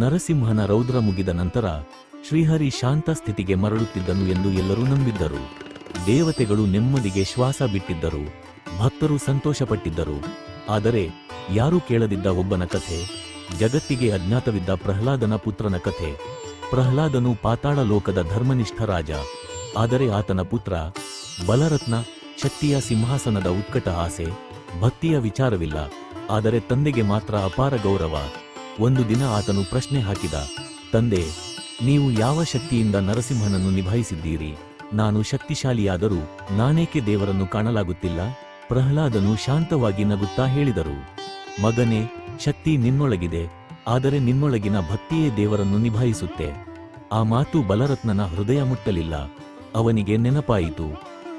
ನರಸಿಂಹನ ರೌದ್ರ ಮುಗಿದ ನಂತರ ಶ್ರೀಹರಿ ಶಾಂತ ಸ್ಥಿತಿಗೆ ಮರಳುತ್ತಿದ್ದನು ಎಂದು ಎಲ್ಲರೂ ನಂಬಿದ್ದರು. ದೇವತೆಗಳು ನೆಮ್ಮದಿಗೆ ಶ್ವಾಸ ಬಿಟ್ಟಿದ್ದರು. ಭಕ್ತರು ಸಂತೋಷಪಟ್ಟಿದ್ದರು. ಆದರೆ ಯಾರೂ ಕೇಳದಿದ್ದ ಒಬ್ಬನ ಕಥೆ, ಜಗತ್ತಿಗೆ ಅಜ್ಞಾತವಿದ್ದ ಪ್ರಹ್ಲಾದನ ಪುತ್ರನ ಕಥೆ. ಪ್ರಹ್ಲಾದನು ಪಾತಾಳ ಲೋಕದ ಧರ್ಮನಿಷ್ಠ ರಾಜ. ಆದರೆ ಆತನ ಪುತ್ರ ಬಲರತ್ನ ಶಕ್ತಿಯ ಸಿಂಹಾಸನದ ಉತ್ಕಟ ಆಸೆ, ಭಕ್ತಿಯ ವಿಚಾರವಿಲ್ಲ. ಆದರೆ ತಂದೆಗೆ ಮಾತ್ರ ಅಪಾರ ಗೌರವ. ಒಂದು ದಿನ ಆತನು ಪ್ರಶ್ನೆ ಹಾಕಿದ, ತಂದೆ, ನೀವು ಯಾವ ಶಕ್ತಿಯಿಂದ ನರಸಿಂಹನನ್ನು ನಿಭಾಯಿಸಿದ್ದೀರಿ? ನಾನು ಶಕ್ತಿಶಾಲಿಯಾದರೂ ನಾನೇಕೆ ದೇವರನ್ನು ಕಾಣಲಾಗುತ್ತಿಲ್ಲ? ಪ್ರಹ್ಲಾದನು ಶಾಂತವಾಗಿ ನಗುತ್ತಾ ಹೇಳಿದರು, ಮಗನೇ, ಶಕ್ತಿ ನಿನ್ನೊಳಗಿದೆ, ಆದರೆ ನಿನ್ನೊಳಗಿನ ಭಕ್ತಿಯೇ ದೇವರನ್ನು ನಿಭಾಯಿಸುತ್ತೆ. ಆ ಮಾತು ಬಲರತ್ನನ ಹೃದಯ ಮುಟ್ಟಲಿಲ್ಲ. ಅವನಿಗೆ ನೆನಪಾಯಿತು,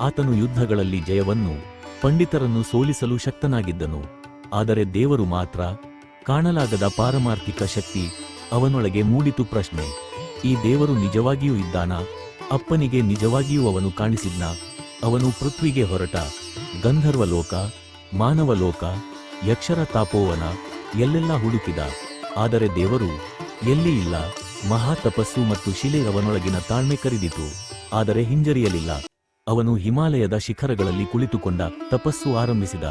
ಆತನು ಯುದ್ಧಗಳಲ್ಲಿ ಜಯವನ್ನು, ಪಂಡಿತರನ್ನು ಸೋಲಿಸಲು ಶಕ್ತನಾಗಿದ್ದನು, ಆದರೆ ದೇವರು ಮಾತ್ರ ಕಾಣಲಾಗದ ಪಾರಮಾರ್ಥಿಕ ಶಕ್ತಿ ಅವನೊಳಗೆ ಮೂಡಿತು ಪ್ರಶ್ನೆ. ಈ ದೇವರು ನಿಜವಾಗಿಯೂ ಇದ್ದಾನಾ? ಅಪ್ಪನಿಗೆ ನಿಜವಾಗಿಯೂ ಅವನು ಕಾಣಿಸಿದ್ನ? ಅವನು ಪೃಥ್ವಿಗೆ ಹೊರಟ. ಗಂಧರ್ವಲೋಕ ಮಾನವಲೋಕ ಮಾನವ ಲೋಕ, ಯಕ್ಷರ ತಾಪೋವನ ಎಲ್ಲೆಲ್ಲ ಹುಡುಕಿದ. ಆದರೆ ದೇವರು ಎಲ್ಲಿ ಇಲ್ಲ? ಮಹಾ ತಪಸ್ಸು ಮತ್ತು ಶಿಲೆ ಅವನೊಳಗಿನ ತಾಳ್ಮೆ ಕರಿದಿತು. ಆದರೆ ಹಿಂಜರಿಯಲಿಲ್ಲ. ಅವನು ಹಿಮಾಲಯದ ಶಿಖರಗಳಲ್ಲಿ ಕುಳಿತುಕೊಂಡ ತಪಸ್ಸು ಆರಂಭಿಸಿದ.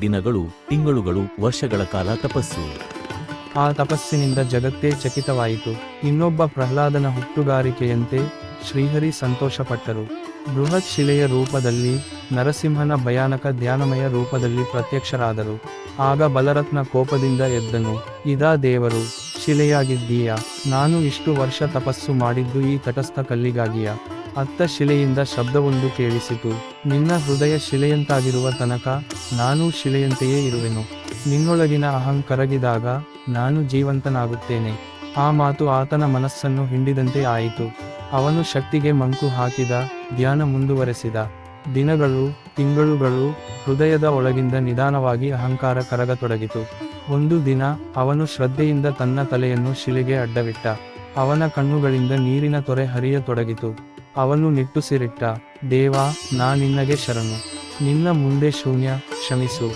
ದಿನಗಳು, ತಿಂಗಳುಗಳು, ವರ್ಷಗಳ ಕಾಲ ತಪಸ್ಸು. ಆ ತಪಸ್ಸಿನಿಂದ ಜಗತ್ತೇ ಚಕಿತವಾಯಿತು. ಇನ್ನೊಬ್ಬ ಪ್ರಹ್ಲಾದನ ಹುಟ್ಟುಗಾರಿಕೆಯಂತೆ ಶ್ರೀಹರಿ ಸಂತೋಷಪಟ್ಟರು. ಬೃಹತ್ ಶಿಲೆಯ ರೂಪದಲ್ಲಿ ನರಸಿಂಹನ ಭಯಾನಕ ಧ್ಯಾನಮಯ ರೂಪದಲ್ಲಿ ಪ್ರತ್ಯಕ್ಷರಾದರು. ಆಗ ಬಲರತ್ನ ಕೋಪದಿಂದ ಎದ್ದನು. ಇದಾ ದೇವರು, ಶಿಲೆಯಾಗಿದ್ದೀಯಾ? ನಾನು ಇಷ್ಟು ವರ್ಷ ತಪಸ್ಸು ಮಾಡಿದ್ದು ಈ ತಟಸ್ಥ ಕಲ್ಲಿಗಾಗಿಯ? ಅತ್ತ ಶಿಲೆಯಿಂದ ಶಬ್ದವೊಂದು ಕೇಳಿಸಿತು. ನಿನ್ನ ಹೃದಯ ಶಿಲೆಯಂತಾಗಿರುವ ತನಕ ನಾನೂ ಶಿಲೆಯಂತೆಯೇ ಇರುವೆನು. ನಿನ್ನೊಳಗಿನ ಅಹಂ ಕರಗಿದಾಗ ನಾನು ಜೀವಂತನಾಗುತ್ತೇನೆ. ಆ ಮಾತು ಆತನ ಮನಸ್ಸನ್ನು ಹಿಂಡಿದಂತೆ ಆಯಿತು. ಅವನು ಶಕ್ತಿಗೆ ಮಂಕು ಹಾಕಿದ, ಧ್ಯಾನ ಮುಂದುವರೆಸಿದ. ದಿನಗಳು, ತಿಂಗಳುಗಳು ಹೃದಯದ ಒಳಗಿಂದ ನಿಧಾನವಾಗಿ ಅಹಂಕಾರ ಕರಗತೊಡಗಿತು. ಒಂದು ದಿನ ಅವನು ಶ್ರದ್ಧೆಯಿಂದ ತನ್ನ ತಲೆಯನ್ನು ಶಿಲೆಗೆ ಅಡ್ಡವಿಟ್ಟ. ಅವನ ಕಣ್ಣುಗಳಿಂದ ನೀರಿನ ತೊರೆ ಹರಿಯತೊಡಗಿತು. ಅವನು ನಿಟ್ಟುಸಿರಿಟ್ಟ, ದೇವಾ, ನಾ ನಿನ್ನಗೆ ಶರಣು. ನಿನ್ನ ಮುಂದೆ ಶೂನ್ಯ, ಕ್ಷಮಿಸು.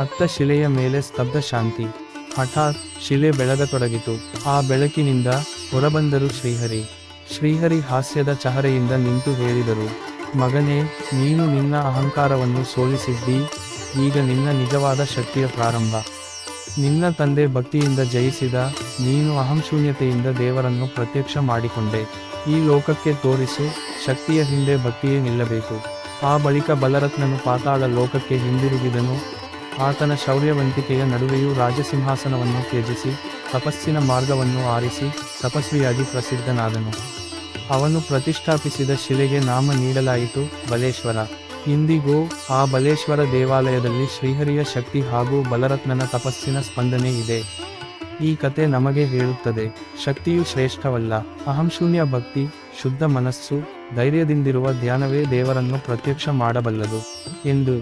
ಅತ್ತ ಶಿಲೆಯ ಮೇಲೆ ಸ್ತಬ್ಧ ಶಾಂತಿ. ಹಠಾತ್ ಶಿಲೆ ಬೆಳಗತೊಡಗಿತು. ಆ ಬೆಳಕಿನಿಂದ ಹೊರಬಂದರು ಶ್ರೀಹರಿ. ಶ್ರೀಹರಿ ಹಾಸ್ಯದ ಚಹರೆಯಿಂದ ನಿಂತು ಹೇಳಿದರು, ಮಗನೇ, ನೀನು ನಿನ್ನ ಅಹಂಕಾರವನ್ನು ಸೋಲಿಸಿದ್ದೀ, ಈಗ ನಿನ್ನ ನಿಜವಾದ ಶಕ್ತಿಯ ಪ್ರಾರಂಭ. ನಿನ್ನ ತಂದೆ ಭಕ್ತಿಯಿಂದ ಜಯಿಸಿದ ನೀನು ಅಹಂಶೂನ್ಯತೆಯಿಂದ ದೇವರನ್ನು ಪ್ರತ್ಯಕ್ಷ ಮಾಡಿಕೊಂಡೆ. ಈ ಲೋಕಕ್ಕೆ ತೋರಿಸು, ಶಕ್ತಿಯ ಹಿಂದೆ ಭಕ್ತಿಯೇ ನಿಲ್ಲಬೇಕು. ಆ ಬಳಿಕ ಬಲರತ್ನನು ಪಾತಾಳ ಲೋಕಕ್ಕೆ ಹಿಂದಿರುಗಿದನು. ಆತನ ಶೌರ್ಯವಂತಿಕೆಯ ನಡುವೆಯೂ ರಾಜಸಿಂಹಾಸನವನ್ನು ತ್ಯಜಿಸಿ, ತಪಸ್ಸಿನ ಮಾರ್ಗವನ್ನು ಆರಿಸಿ, ತಪಸ್ವಿಯಾಗಿ ಪ್ರಸಿದ್ಧನಾದನು. ಅವನು ಪ್ರತಿಷ್ಠಾಪಿಸಿದ ಶಿಲೆಗೆ ನಾಮ ನೀಡಲಾಯಿತು, ಬಲೇಶ್ವರ. ಇಂದಿಗೂ ಆ ಬಲೇಶ್ವರ ದೇವಾಲಯದಲ್ಲಿ ಶ್ರೀಹರಿಯ ಶಕ್ತಿ ಹಾಗೂ ಬಲರತ್ನನ ತಪಸ್ಸಿನ ಸ್ಪಂದನೆ ಇದೆ. ಈ ಕತೆ ನಮಗೆ ಹೇಳುತ್ತದೆ, ಶಕ್ತಿಯು ಶ್ರೇಷ್ಠವಲ್ಲ ಅಹಂಶೂನ್ಯ ಭಕ್ತಿ, ಶುದ್ಧ ಮನಸ್ಸು, ಧೈರ್ಯದಿಂದಿರುವ ಧ್ಯಾನವೇ ದೇವರನ್ನು ಪ್ರತ್ಯಕ್ಷ ಮಾಡಬಲ್ಲದು, ಎಂದು